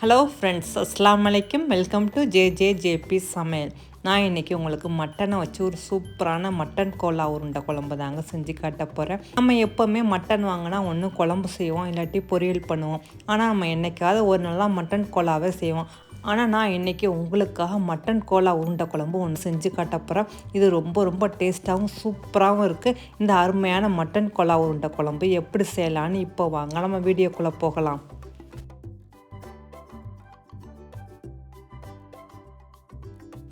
Hello friends அஸ்லாம் வலைக்கம் welcome to J J JP சமையல் நான் இன்றைக்கி உங்களுக்கு மட்டனை வச்சு ஒரு சூப்பரான மட்டன் கோலா உருண்டை குழம்பு தாங்க செஞ்சு காட்ட போகிறேன் நம்ம எப்போவுமே மட்டன் வாங்கினா ஒன்று குழம்பு செய்வோம் இல்லாட்டி பொரியல் பண்ணுவோம். ஆனால் நம்ம என்றைக்காவது ஒரு நாளாக மட்டன் கோலாவே செய்வோம். ஆனால் நான் இன்றைக்கி உங்களுக்காக மட்டன் கோலா உருண்டை குழம்பு ஒன்று செஞ்சு காட்ட போகிறேன் இது ரொம்ப ரொம்ப டேஸ்ட்டாகவும் சூப்பராகவும் இருக்குது இந்த அருமையான மட்டன் கோலா உருண்டை குழம்பு எப்படி செய்யலான்னு இப்போ வாங்க. நம்ம வீடியோக்குள்ளே போகலாம்.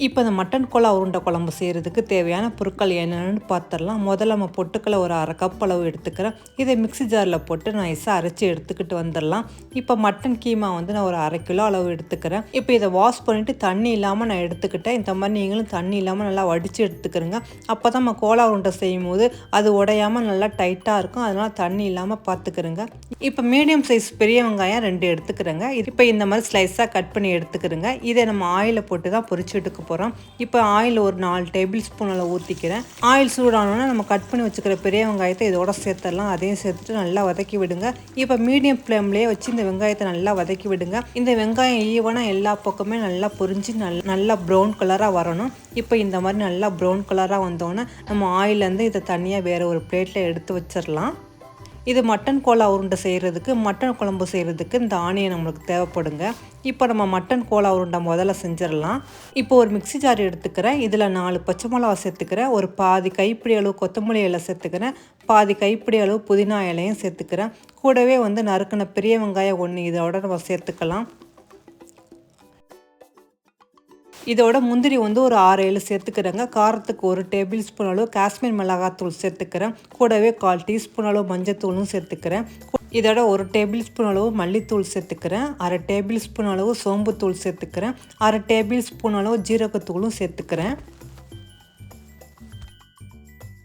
இப்போ இந்த மட்டன் கோலா உருண்டை குழம்பு செய்கிறதுக்கு தேவையான பொருட்கள் என்னென்னு பார்த்துடலாம். முதல்ல நம்ம பொட்டுக்களை ஒரு அரை கப் அளவு எடுத்துக்கிறேன். இதை மிக்ஸி ஜாரில் போட்டு நைஸாக அரைச்சி எடுத்துக்கிட்டு வந்துடலாம். இப்போ மட்டன் கீமா வந்து நான் ஒரு அரை கிலோ அளவு எடுத்துக்கிறேன். இப்போ இதை வாஷ் பண்ணிவிட்டு தண்ணி இல்லாமல் நான் எடுத்துக்கிட்டேன். இந்த மாதிரி நீங்களும் தண்ணி இல்லாமல் நல்லா வடித்து எடுத்துக்கிறேங்க. அப்போ தான் நம்ம கோலா உருண்டை செய்யும் போது அது உடையாமல் நல்லா டைட்டாக இருக்கும். அதனால் தண்ணி இல்லாமல் பார்த்துக்கிறேங்க. இப்போ மீடியம் சைஸ் பெரிய வெங்காயம் ரெண்டு எடுத்துக்கிறேங்க. இப்போ இந்த மாதிரி ஸ்லைஸாக கட் பண்ணி எடுத்துக்கிறேங்க. இதை நம்ம ஆயிலில் போட்டு தான் பொரிச்சு எடுக்க போகிறோம் இப்போ ஆயில் ஒரு நாலு டேபிள் ஸ்பூன் அளவு ஊற்றிக்கிறேன் ஆயில் சூடானோன்னா நம்ம கட் பண்ணி வச்சுக்கிற பெரிய வெங்காயத்தை இதோட சேர்த்துடலாம். அதையும் சேர்த்துட்டு நல்லா வதக்கி விடுங்க. இப்போ மீடியம் ஃப்ளேம்லேயே வச்சு இந்த வெங்காயத்தை நல்லா வதக்கி விடுங்க. இந்த வெங்காயம் ஈவனாக எல்லா பக்கமே நல்லா பொரிஞ்சு நல் நல்லா ப்ரௌன் கலராக வரணும். இப்போ இந்த மாதிரி நல்லா ப்ரௌன் கலராக வந்தோன்னே நம்ம ஆயிலேருந்து இதை தனியாக வேறு ஒரு பிளேட்டில் எடுத்து வச்சிடலாம். இது மட்டன் கோலா உருண்டை செய்கிறதுக்கு மட்டன் குழம்பு செய்கிறதுக்கு இந்த ஆனியன் நம்மளுக்கு தேவைப்படுங்க. இப்போ நம்ம மட்டன் கோலா உருண்டை முதல்ல செஞ்சிடலாம். இப்போ ஒரு மிக்சி ஜார் எடுத்துக்கிறேன். இதில் நாலு பச்சை மிளகா சேர்த்துக்கிறேன். ஒரு பாதி கைப்பிடி அளவு கொத்தமல்லி இலை சேர்த்துக்கிறேன். பாதி கைப்பிடி அளவு புதினா இலையும் சேர்த்துக்கிறேன். கூடவே வந்து நறுக்கின பெரிய வெங்காயம் ஒன்று இதோட நம்ம சேர்த்துக்கலாம். இதோட முந்திரி வந்து ஒரு ஆறு ஏழு சேர்த்துக்கிறேங்க. காரத்துக்கு ஒரு டேபிள் ஸ்பூன் அளவு காஷ்மீர் மிளகாத்தூள் சேர்த்துக்கிறேன். கூடவே கால் டீஸ்பூன் அளவு மஞ்சத்தூளும் சேர்த்துக்கிறேன். இதோட ஒரு டேபிள் ஸ்பூன் அளவு மல்லித்தூள் சேர்த்துக்கிறேன். அரை டேபிள் ஸ்பூன் அளவு சோம்புத்தூள் சேர்த்துக்கிறேன். அரை டேபிள் ஸ்பூன் அளவு ஜீரகத்தூளும் சேர்த்துக்கிறேன்.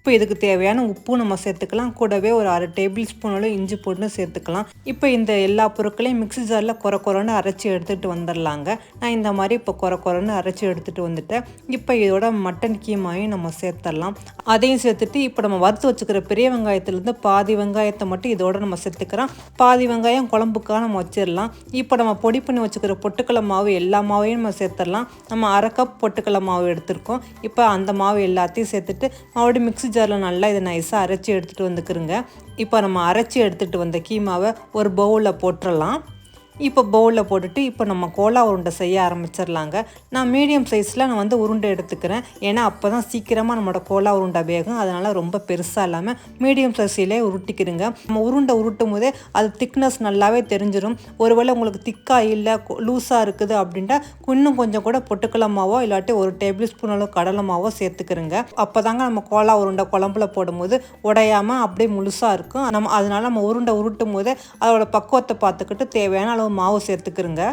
இப்போ இதுக்கு தேவையான உப்பும் நம்ம சேர்த்துக்கலாம். கூடவே ஒரு அரை டேபிள் ஸ்பூன் அளவு இஞ்சி போட்டு சேர்த்துக்கலாம். இப்போ இந்த எல்லா பொருட்களையும் மிக்ஸி ஜாரில் குறை குறைன்னு அரைச்சி எடுத்துகிட்டு வந்துடலாங்க நான் இந்த மாதிரி இப்போ குறை குறைன்னு அரைச்சி எடுத்துகிட்டு வந்துட்டேன். இப்போ இதோட மட்டன் கீமாயும் நம்ம சேர்த்துடலாம் அதையும் சேர்த்துட்டு இப்போ நம்ம வறுத்து வச்சுக்கிற பெரிய வெங்காயத்துலேருந்து பாதி வெங்காயத்தை மட்டும் இதோட நம்ம சேர்த்துக்கிறோம். பாதி வெங்காயம் குழம்புக்காக நம்ம வச்சிடலாம் இப்போ நம்ம பொடி பண்ணி வச்சுக்கிற பொட்டுக்கடலை மாவு எல்லா மாவையும் நம்ம சேர்த்துடலாம் நம்ம அரை கப் பொட்டுக்கடலை மாவு எடுத்திருக்கோம். இப்போ அந்த மாவு எல்லாத்தையும் சேர்த்துட்டு மறுபடியும் மிக்ஸி ஜாரில் நல்லா இதை நைஸாக அரைச்சி எடுத்துகிட்டு வந்துக்கிறோங்க. இப்போ நம்ம அரைச்சி எடுத்துகிட்டு வந்த கீமாவை ஒரு பவுலில் போட்டுடலாம் இப்போ பவுலில் போட்டுட்டு இப்போ நம்ம கோலா உருண்டை செய்ய ஆரம்பிச்சிடலாங்க. நான் மீடியம் சைஸில் நான் வந்து உருண்டை எடுத்துக்கிறேன். ஏன்னா அப்போ தான் சீக்கிரமாக நம்மளோட கோலா உருண்டை வேகும். அதனால் ரொம்ப பெருசாக இல்லாமல் மீடியம் சைஸிலே உருட்டிக்கிறங்க நம்ம உருண்டை உருட்டும் போதே அது திக்னஸ் நல்லாவே தெரிஞ்சிடும் ஒருவேளை உங்களுக்கு திக்காக இல்லை லூஸாக இருக்குது அப்படின்ட்டா இன்னும் கொஞ்சம் கூட பொட்டுக்கலமாவோ இல்லாட்டி ஒரு டேபிள் ஸ்பூன் அளவு கடலமாவோ சேர்த்துக்கிறங்க அப்போ தாங்க நம்ம கோலா உருண்டை குழம்புல போடும்போது உடையாமல் அப்படியே முழுசாக இருக்கும். நம்ம அதனால் நம்ம உருண்டை உருட்டும் போதே அதோட பக்குவத்தை பார்த்துக்கிட்டு தேவையான அளவு மாவு சேர்த்துக்கிறோங்க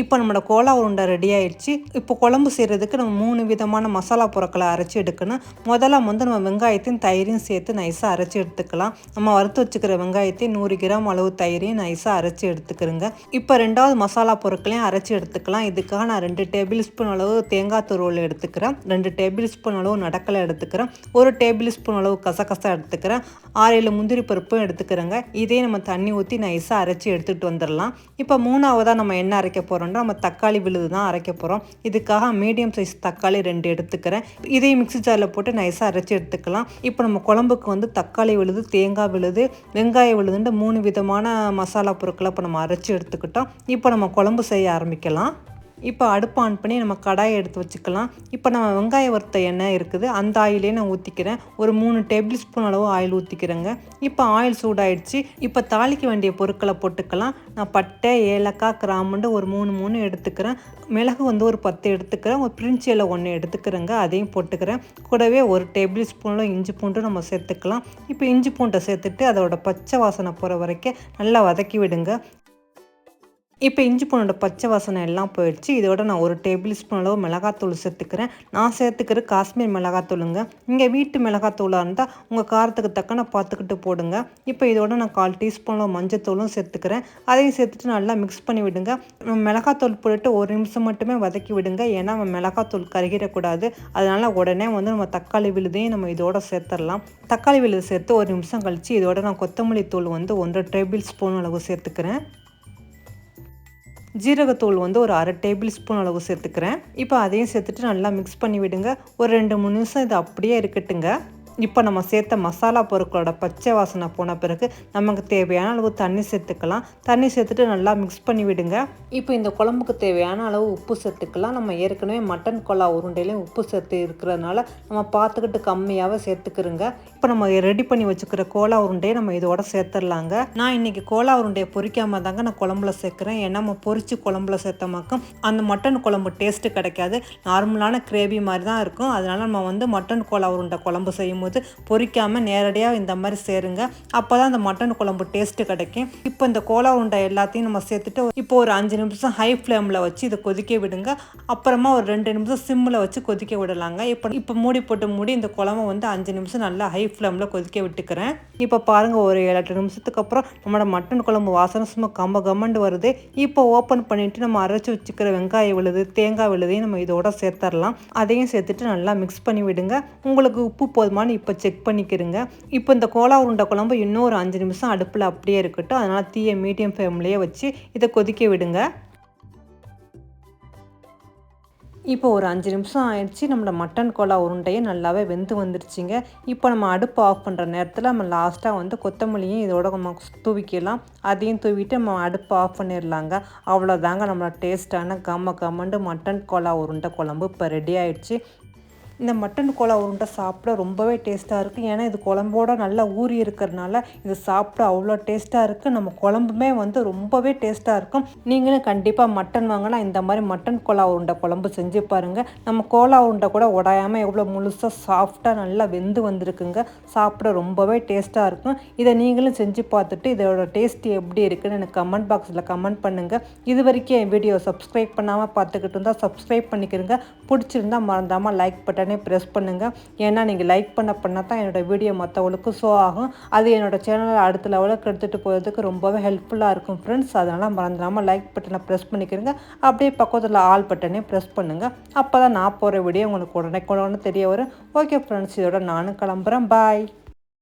இப்போ நம்மளோட கோலா உருண்டை ரெடி ஆயிடுச்சு. இப்போ குழம்பு செய்கிறதுக்கு நம்ம மூணு விதமான மசாலா பொருட்களை அரைச்சி எடுக்கணும். முதல்ல வந்து நம்ம வெங்காயத்தையும் தயிரையும் சேர்த்து நைஸாக அரைச்சி எடுத்துக்கலாம். நம்ம வறுத்து வச்சுக்கிற வெங்காயத்தையும் நூறு கிராம் அளவு தயிரையும் நைஸாக அரைச்சி எடுத்துக்கிறோங்க. இப்போ ரெண்டாவது மசாலா பொருட்களையும் அரைச்சி எடுத்துக்கலாம். இதுக்காக நான் ரெண்டு டேபிள் ஸ்பூன் அளவு தேங்காய் துருவல் எடுத்துக்கிறேன். ரெண்டு டேபிள் ஸ்பூன் அளவு நடக்கலை எடுத்துக்கிறேன். ஒரு டேபிள் ஸ்பூன் அளவு கசகசா எடுத்துக்கிறேன். ஆறு ஏழு முந்திரி பருப்பும் எடுத்துக்கிறேங்க. இதே நம்ம தண்ணி ஊற்றி நைஸாக அரைச்சி எடுத்துகிட்டு வந்துடலாம். இப்போ மூணாவதாக நம்ம என்ன அரைக்க போகிறோம் போகிறோம்னா நம்ம தக்காளி விழுது தான் அரைக்க போகிறோம் இதுக்காக மீடியம் சைஸ் தக்காளி ரெண்டு எடுத்துக்கிறேன். இதையும் மிக்ஸி ஜாரில் போட்டு நைஸாக அரைச்சி எடுத்துக்கலாம். இப்போ நம்ம குழம்புக்கு வந்து தக்காளி விழுது தேங்காய் விழுது வெங்காயம் விழுதுன்ட்டு மூணு விதமான மசாலா பொருட்களை இப்போ நம்ம அரைச்சி எடுத்துக்கிட்டோம். இப்போ நம்ம குழம்பு செய்ய ஆரம்பிக்கலாம். இப்போ அடுப்பு ஆன் பண்ணி நம்ம கடாயை எடுத்து வச்சுக்கலாம். இப்போ நம்ம வெங்காய வறுத்த எண்ணெய் இருக்குது. அந்த ஆயிலே நான் ஊற்றிக்கிறேன் ஒரு மூணு டேபிள் ஸ்பூன் அளவு ஆயில் ஊற்றிக்கிறேங்க இப்போ ஆயில் சூடாயிடுச்சு. இப்போ தாளிக்க வேண்டிய பொருட்களை போட்டுக்கலாம். நான் பட்டை ஏலக்காய் கிராமுண்டு ஒரு மூணு மூணு எடுத்துக்கிறேன். மிளகு வந்து ஒரு பத்து எடுத்துக்கிறேன். ஒரு பிரிஞ்சி இலை ஒன்று எடுத்துக்கிறேங்க. அதையும் போட்டுக்கிறேன். கூடவே ஒரு டேபிள் ஸ்பூனில் இஞ்சி பூண்டு நம்ம சேர்த்துக்கலாம். இப்போ இஞ்சி பூண்டை சேர்த்துட்டு அதோட பச்சை வாசனை போகிற வரைக்கும் நல்லா வதக்கி விடுங்க. இப்போ இஞ்சி பூனோட பச்சை வாசனை எல்லாம் போயிடுச்சு. இதோட நான் ஒரு டேபிள் ஸ்பூன் அளவு மிளகாத்தூள் சேர்த்துக்கிறேன். நான் சேர்த்துக்கிற காஷ்மீர் மிளகாத்தூளுங்க. இங்கே வீட்டு மிளகாத்தூளாக இருந்தால் உங்கள் காரத்துக்கு தக்கன பார்த்துக்கிட்டு போடுங்க. இப்போ இதோட நான் கால் டீஸ்பூன் அளவு மஞ்சத்தூளும் சேர்த்துக்கிறேன். அதையும் சேர்த்துட்டு நல்லா மிக்ஸ் பண்ணி விடுங்க. மிளகாத்தூள் போட்டுட்டு ஒரு நிமிஷம் மட்டுமே வதக்கி விடுங்க. ஏன்னா நம்ம மிளகாத்தூள் கருகிடக்கூடாது. அதனால் உடனே வந்து நம்ம தக்காளி விழுதையும் நம்ம இதோட சேர்த்துடலாம். தக்காளி விழுது சேர்த்து ஒரு நிமிஷம் கழித்து இதோட நான் கொத்தமல்லி தூள் வந்து ஒன்றரை டேபிள் ஸ்பூன் அளவு சேர்த்துக்கிறேன். ஜீரகத்தூள் வந்து ஒரு அரை டேபிள் ஸ்பூன் அளவு சேர்த்துக்கிறேன். இப்போ அதையும் சேர்த்துட்டு நல்லா மிக்ஸ் பண்ணி விடுங்க. ஒரு ரெண்டு மூணு நிமிஷம் இது அப்படியே இருக்கட்டுங்க. இப்போ நம்ம சேர்த்த மசாலா பொருட்களோட பச்சை வாசனை போன பிறகு நமக்கு தேவையான அளவு தண்ணி சேர்த்துக்கலாம். தண்ணி சேர்த்துட்டு நல்லா மிக்ஸ் பண்ணி விடுங்க. இப்போ இந்த குழம்புக்கு தேவையான அளவு உப்பு சேர்த்துக்கலாம். நம்ம ஏற்கனவே மட்டன் கொலா உருண்டையிலையும் உப்பு சேர்த்து இருக்கிறதுனால நம்ம பார்த்துக்கிட்டு கம்மியாகவே சேர்த்துக்கிறோங்க இப்போ நம்ம ரெடி பண்ணி வச்சுக்கிற கோலா உருண்டையை நம்ம இதோட சேர்த்துடலாங்க. நான் இன்னைக்கு கோலா உருண்டையை பொறிக்காமல் தாங்க நான் குழம்புல சேர்க்குறேன். ஏன்னா நம்ம பொறிச்சு குழம்புல சேர்த்தமாக்கும் அந்த மட்டன் குழம்பு டேஸ்ட்டு கிடைக்காது. நார்மலான கிரேவி மாதிரி தான் இருக்கும். அதனால நம்ம வந்து மட்டன் கோலா உருண்டை குழம்பு செய்யும் போது பொரிக்காமல் நேரடியாக இந்த மாதிரி சேருங்க. அப்போ தான் அந்த மட்டன் குழம்பு டேஸ்ட்டு கிடைக்கும். இப்போ இந்த கோலா உண்டை எல்லாத்தையும் நம்ம சேர்த்துட்டு இப்போ ஒரு அஞ்சு நிமிஷம் ஹை ஃப்ளேமில் வச்சு இதை கொதிக்க விடுங்க. அப்புறமா ஒரு ரெண்டு நிமிஷம் சிம்மில் வச்சு கொதிக்க விடலாங்க. இப்போ இப்போ மூடி போட்டு மூடி இந்த குழம்பு வந்து அஞ்சு நிமிஷம் நல்லா ஹை ஃப்ளேமில் கொதிக்க விட்டுக்கிறேன். இப்போ பாருங்கள் ஒரு ஏழு எட்டு நிமிஷத்துக்கு அப்புறம் நம்மளோட மட்டன் குழம்பு வாசனை சும்மா கம்ப கம்மண்டு வருது. இப்போ ஓப்பன் பண்ணிவிட்டு நம்ம அரைச்சி வச்சுக்கிற வெங்காயம் விழுது தேங்காய் விழுதையும் நம்ம இதோட சேர்த்துடலாம் அதையும் சேர்த்துட்டு நல்லா மிக்ஸ் பண்ணி விடுங்க. உங்களுக்கு உப்பு போதுமான இப்போ செக் பண்ணிக்கிறங்க இப்போ இந்த கோலா உருண்டை குழம்பு இன்னும் ஒரு அஞ்சு நிமிஷம் அடுப்பில் அப்படியே இருக்கட்டும். அதனால் தீயை மீடியம் ஃப்ளேம்லேயே வச்சு இதை கொதிக்க விடுங்க. இப்போ ஒரு அஞ்சு நிமிஷம் ஆயிடுச்சு. நம்மளோட மட்டன் கோலா உருண்டையே நல்லாவே வெந்து வந்துருச்சுங்க. இப்போ நம்ம அடுப்பு ஆஃப் பண்ணுற நேரத்தில் நம்ம லாஸ்ட்டாக வந்து கொத்தமல்லியும் இதோட நம்ம தூவிக்கலாம். அதையும் தூவிட்டு நம்ம அடுப்பு ஆஃப் பண்ணிடலாங்க அவ்வளோதாங்க நம்மளோட டேஸ்ட்டான கம்ம கம்மண்டு மட்டன் கோலா உருண்டை குழம்பு இப்போ ரெடி ஆயிடுச்சு. இந்த மட்டன் கோலா உருண்டை சாப்பிட ரொம்பவே டேஸ்ட்டாக இருக்குது ஏன்னா இது குழம்போட நல்லா ஊறி இருக்கிறதுனால இது சாப்பிட அவ்வளோ டேஸ்ட்டாக இருக்குது நம்ம குழம்புமே வந்து ரொம்பவே டேஸ்ட்டாக இருக்கும். நீங்களும் கண்டிப்பாக மட்டன் வாங்கினா இந்த மாதிரி மட்டன் கோலா உருண்டை குழம்பு செஞ்சு பாருங்கள் நம்ம கோலா உருண்டை கூட உடையாமல் எவ்வளோ முழுசாக சாஃப்டாக நல்லா வெந்து வந்திருக்குங்க. சாப்பிட ரொம்பவே டேஸ்ட்டாக இருக்கும். இதை நீங்களும் செஞ்சு பார்த்துட்டு இதோட டேஸ்ட் எப்படி இருக்குன்னு எனக்கு கமெண்ட் பாக்ஸில் கமெண்ட் பண்ணுங்கள் இது வரைக்கும் என் வீடியோ சப்ஸ்கிரைப் பண்ணாமல் பார்த்துக்கிட்டு இருந்தால் சப்ஸ்கிரைப் பண்ணிக்கிறங்க பிடிச்சிருந்தா மறந்தாமல் லைக் பட்டன் ப்ரெஸ் பண்ணுங்கள் ஏன்னா நீங்கள் லைக் பண்ண பண்ண தான் என்னோடய வீடியோ மற்றவங்களுக்கு ஷோ ஆகும். அது என்னோடய சேனலை அடுத்த லெவலுக்கு எடுத்துகிட்டு போகிறதுக்கு ரொம்பவே ஹெல்ப்ஃபுல்லாக இருக்கும் ஃப்ரெண்ட்ஸ் அதனால் மறந்துடாமல் லைக் பட்டனை ப்ரெஸ் பண்ணிக்கிறங்க. அப்படியே பக்கத்தில் ஆல் பட்டனே ப்ரெஸ் பண்ணுங்கள் அப்போ தான் நான் போகிற வீடியோ உங்களுக்கு உடனே உடனே தெரிய வரும். ஓகே ஃப்ரெண்ட்ஸ் இதோட நானும் கிளம்புறேன். பாய்